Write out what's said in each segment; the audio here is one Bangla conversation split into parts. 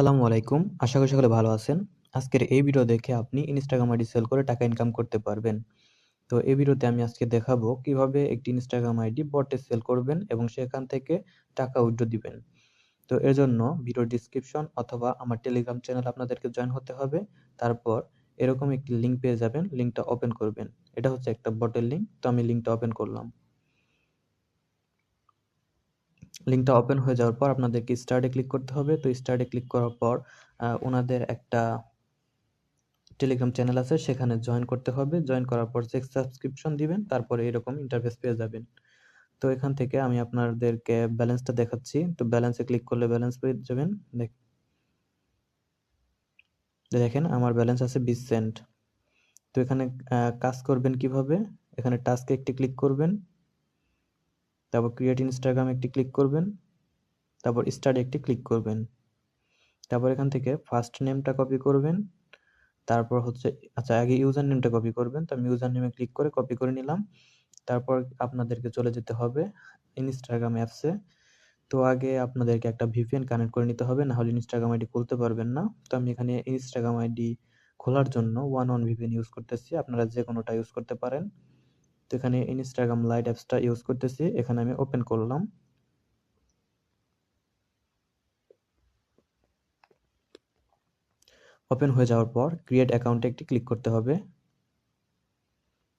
আসসালামু আলাইকুম। আশা করি সকলে ভালো আছেন। আজকের এই ভিডিও দেখে আপনি ইনস্টাগ্রাম আইডি সেল করে টাকা ইনকাম করতে পারবেন। তো এই ভিডিওতে আমি আজকে দেখাবো কীভাবে একটি ইনস্টাগ্রাম আইডি বটে সেল করবেন এবং সেখান থেকে টাকা উইথড্র দিবেন। তো এর জন্য ভিডিও ডিসক্রিপশন অথবা আমার টেলিগ্রাম চ্যানেল আপনাদেরকে জয়েন হতে হবে। তারপর এরকম একটি লিঙ্ক পেয়ে যাবেন। লিঙ্কটা ওপেন করবেন। এটা হচ্ছে একটা বটের লিঙ্ক তো আমি লিঙ্কটা ওপেন করলাম। লিঙ্কটা ওপেন হয়ে যাওয়ার পর আপনাদেরকে স্টার্টে ক্লিক করতে হবে। তো স্টার্টে ক্লিক করার পর ওনাদের একটা টেলিগ্রাম চ্যানেল আছে, সেখানে জয়েন করতে হবে। জয়েন করার পর চেক সাবস্ক্রিপশন দিবেন, তারপরে এরকম ইন্টারফেস পেয়ে যাবেন। তো এখান থেকে আমি আপনাদেরকে ব্যালেন্সটা দেখাচ্ছি। তো ব্যালেন্সে ক্লিক করলে ব্যালেন্স পেয়ে যাবেন। দেখেন, আমার ব্যালেন্স আছে বিশ সেন্ট তো এখানে কাজ করবেন কীভাবে? এখানে টাস্কে একটি ক্লিক করবেন। তারপর ক্রিয়েট ইনস্টাগ্রাম একটি ক্লিক করবেন, তারপর স্টার্ট একটি ক্লিক করবেন। তারপর এখান থেকে ফার্স্ট নেমটা কপি করবেন, তারপর হচ্ছে আচ্ছা আগে ইউজার নেমটা কপি করবেন, তো আমি ইউজার নেমে ক্লিক করে কপি করে নিলাম। তারপর আপনাদেরকে চলে যেতে হবে ইনস্টাগ্রাম অ্যাপসে তো আগে আপনাদেরকে একটা ভিপিএন কানেক্ট করে নিতে হবে না হলে ইনস্টাগ্রাম আইডি খুলতে পারবেন না। তো আমি এখানে ইনস্টাগ্রাম আইডি খোলার জন্য ওয়ান ওয়ান ভিপিএন ইউজ করতেছি, আপনারা যে কোনোটা ইউজ করতে পারেন। তো এখানে ইনস্টাগ্রাম লাইট অ্যাপসটা ইউজ করতেছি। এখানে আমি ওপেন করলাম। ওপেন হয়ে যাওয়ার পর ক্রিয়েট অ্যাকাউন্টে একটি ক্লিক করতে হবে।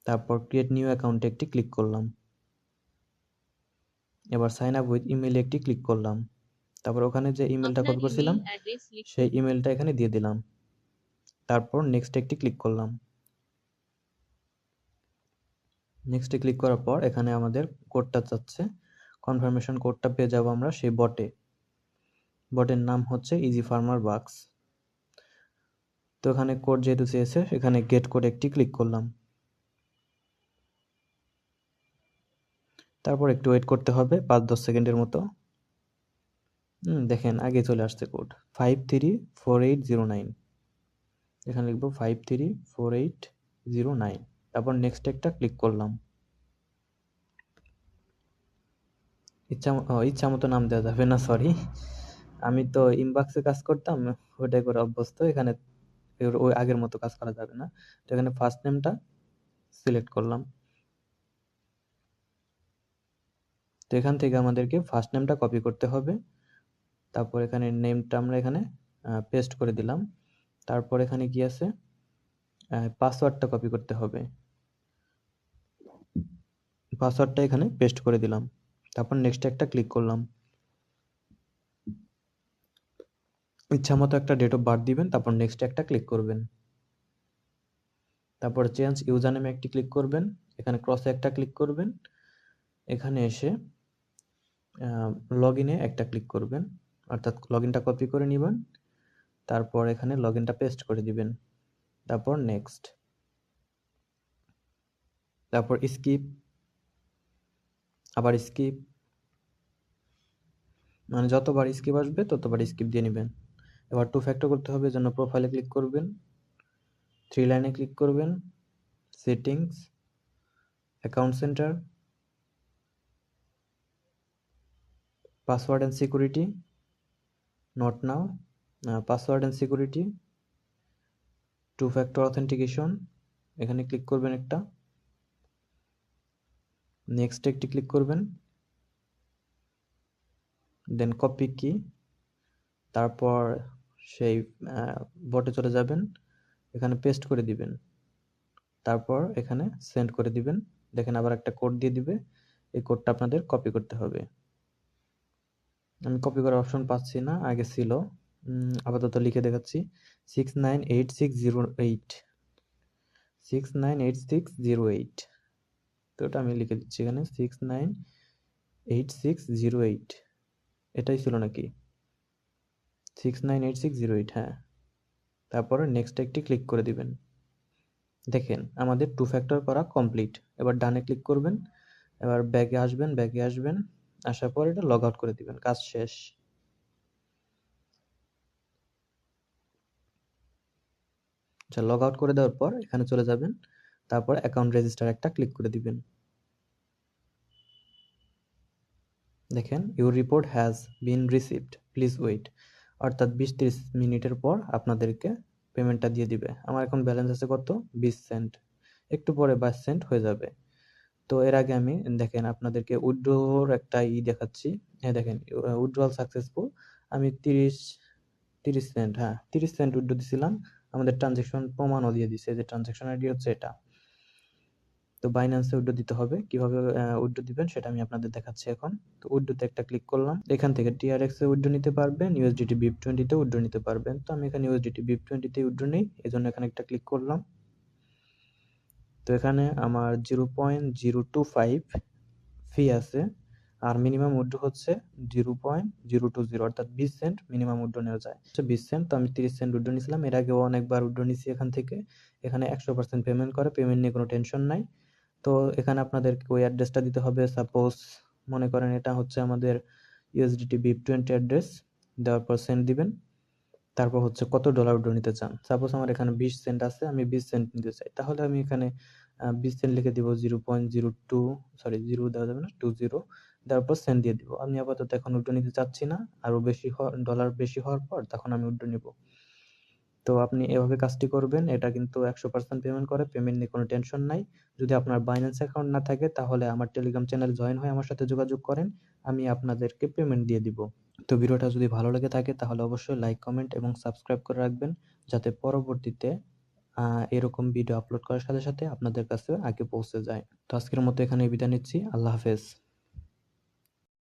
তারপর ক্রিয়েট নিউ অ্যাকাউন্টে একটি ক্লিক করলাম। এবার সাইন আপ উইথ ইমেইলে একটি ক্লিক করলাম। তারপর ওখানে যে ইমেলটা কপি করছিলাম সেই ইমেলটা এখানে দিয়ে দিলাম। তারপর নেক্সট একটি ক্লিক করলাম। নেক্সটে ক্লিক করার পর এখানে আমাদের কোডটা চাচ্ছে কনফার্মেশন কোডটা পেয়ে যাব আমরা সেই বটে বটের নাম হচ্ছে ইজি ফার্মার বাক্স তো এখানে কোড যেহেতু চেয়েছে, এখানে গেট কোড একটি ক্লিক করলাম। তারপর একটু ওয়েট করতে হবে, পাঁচ দশ সেকেন্ডের মতো। দেখেন, আগে চলে আসছে code five three four eight zero nine এখানে লিখব five three four eight zero nine তারপর নেক্সট একটা ক্লিক করলাম। ইচ্ছা ইচ্ছা মতো নাম দেওয়া যাবে না সরি আমি তো ইনবক্সে কাজ করতাম ওটাই করে অভ্যস্ত, এখানে ওই আগের মতো কাজ করা যাবে না। তো এখানে ফার্স্ট নেমটা সিলেক্ট করলাম। তো এখান থেকে আমাদেরকে ফার্স্ট নেমটা কপি করতে হবে। তারপর এখানে নেমটা আমরা এখানে পেস্ট করে দিলাম। তারপর এখানে কি আছে? পাসওয়ার্ডটা কপি করতে হবে। পাসওয়ার্ডটা এখানে পেস্ট করে দিলাম। তারপর নেক্সট একটা ক্লিক করলাম। ইচ্ছা মতো একটা ডেট অফ বার্থ দিবেন, তারপর নেক্সট একটা ক্লিক করবেন। তারপর চেঞ্জ ইউজার নেমে একটি ক্লিক করবেন, এখানে ক্রসে একটা ক্লিক করবেন, এখানে এসে লগ ইনে একটা ক্লিক করবেন। অর্থাৎ লগ ইনটা কপি করে নেবেন, তারপর এখানে লগ ইনটা পেস্ট করে দিবেন। তারপর নেক্সট তারপর স্কিপ আবার স্কিপ মানে যতবার স্কিপ আসবে ততবার স্কিপ দিয়ে নেবেন। এবার টু ফ্যাক্টর করতে হবে জন্য প্রোফাইলে ক্লিক করবেন থ্রি লাইনে ক্লিক করবেন settings account centre password and security not now password and security two factor authentication এখানে ক্লিক করবেন একটা। নেক্সট একটি ক্লিক করবেন। দেন কপি কি তারপর সেই বটে চলে যাবেন। এখানে পেস্ট করে দিবেন। তারপর এখানে সেন্ড করে দিবেন। দেখেন আবার একটা কোড দিয়ে দিবে। এই কোডটা আপনাদের কপি করতে হবে। আমি কপি করার অপশন পাচ্ছি না, আগে ছিল। আপাতত লিখে দেখাচ্ছি। Six nine eight six zero eight six nine eight six zero eight তো ওটা আমি লিখে দিচ্ছি এখানে। Six nine eight six zero eight এটাই ছিল নাকি? Six nine eight six zero eight হ্যাঁ। তারপরে নেক্সট একটি ক্লিক করে দিবেন। দেখেন, আমাদের টু ফ্যাক্টর করা কমপ্লিট এবার ডানে ক্লিক করবেন। এবার ব্যাগে আসবেন ব্যাগে আসবেন। আসার পর এটা লগ আউট করে দিবেন। কাজ শেষ। আচ্ছা লগ আউট করে দেওয়ার পর এখানে চলে যাবেন। তারপর অ্যাকাউন্ট রেজিস্টার একটা ক্লিক করে দিবেন। দেখেন your report has been received please wait অর্থাৎ বিশ তিরিশ মিনিটের পর আপনাদেরকে পেমেন্টটা দিয়ে দিবে। আমার এখন ব্যালেন্স আছে কত? বিশ সেন্ট একটু পরে বাইশ সেন্ট হয়ে যাবে। তো এর আগে আমি, দেখেন, আপনাদেরকে উইড্রোর একটা ই দেখাচ্ছি। হ্যাঁ দেখেন উইড্রোয়াল সাকসেসফুল আমি তিরিশ তিরিশ সেন্ট হ্যাঁ তিরিশ সেন্ট উইড্রো দিছিলাম। আমাদের ট্রানজ্যাকশন প্রমাণও দিয়ে দিছে যে ট্রানজ্যাকশন আইডি হচ্ছে এটা। তো বাইন্যান্সে উইড্রো দিতে হবে। কীভাবে উইড্রো দিবেন সেটা আমি আপনাদের দেখাচ্ছি এখন। তো উইড্রোতে একটা ক্লিক করলাম। এখান থেকে টিআরএক্স এ উইড্রো নিতে পারবেন ইউএসডিটি বিপ টোয়েন্টিতে উইড্রো নিতে পারবেন। তো আমি এখানে ইউএসডিটি বিপ টোয়েন্টিতে উইড্রো নেই এই জন্য এখানে একটা ক্লিক করলাম। তো এখানে আমার zero point zero two five fee আছে। আর মিনিমাম উড্ডু হচ্ছে zero point zero two zero অর্থাৎ বিশ সেন্ট মিনিমাম উইড্রো নেওয়া যায়। হচ্ছে বিশ সেন্ট তো আমি তিরিশ সেন্ট উইড্রো নিয়েছিলাম। এর আগেও অনেকবার উইড্রো নিয়েছি এখান থেকে। এখানে একশো পার্সেন্ট পেমেন্ট করে পেমেন্ট নিয়ে কোনো টেনশন নাই। তো এখানে আপনাদেরকে ওই অ্যাড্রেসটা দিতে হবে। সাপোজ মনে করেন এটা হচ্ছে আমাদের ইউএসডিটি বিপ টোয়েন্টি অ্যাড্রেস দেওয়ার পর সেন্ট দিবেন। তারপর হচ্ছে কত ডলার উইড্রো নিতে চান? সাপোজ আমার এখানে বিশ সেন্ট আছে, আমি বিশ সেন্ট নিতে চাই। তাহলে আমি এখানে বিশ সেন্ট লিখে দিব zero point zero two sorry zero দেওয়া যাবে না টু জিরো দেওয়ার পর সেন্ট দিয়ে দিব। আমি আপাতত এখন উইড্রো নিতে চাচ্ছি না। আরও বেশি ডলার বেশি হওয়ার পর তখন আমি উইড্রো নিব। তো আপনি এভাবে কাজটি করবেন। এটা কিন্তু একশো পার্সেন্ট পেমেন্ট করে। পেমেন্ট নিয়ে কোনো টেনশন নাই। যদি আপনার বাইন্যান্স অ্যাকাউন্ট না থাকে, তাহলে আমার টেলিগ্রাম চ্যানেল জয়েন হয়ে আমার সাথে যোগাযোগ করেন। আমি আপনাদেরকে পেমেন্ট দিয়ে দিব। তো ভিডিওটা যদি ভালো লেগে থাকে, তাহলে অবশ্যই লাইক কমেন্ট এবং সাবস্ক্রাইব করে রাখবেন। যাতে পরবর্তীতে এরকম ভিডিও আপলোড করার সাথে সাথে আপনাদের কাছে আগে পৌঁছে যায়। তো আজকের মতো এখানে বিদায় নিচ্ছি। আল্লাহ হাফেজ।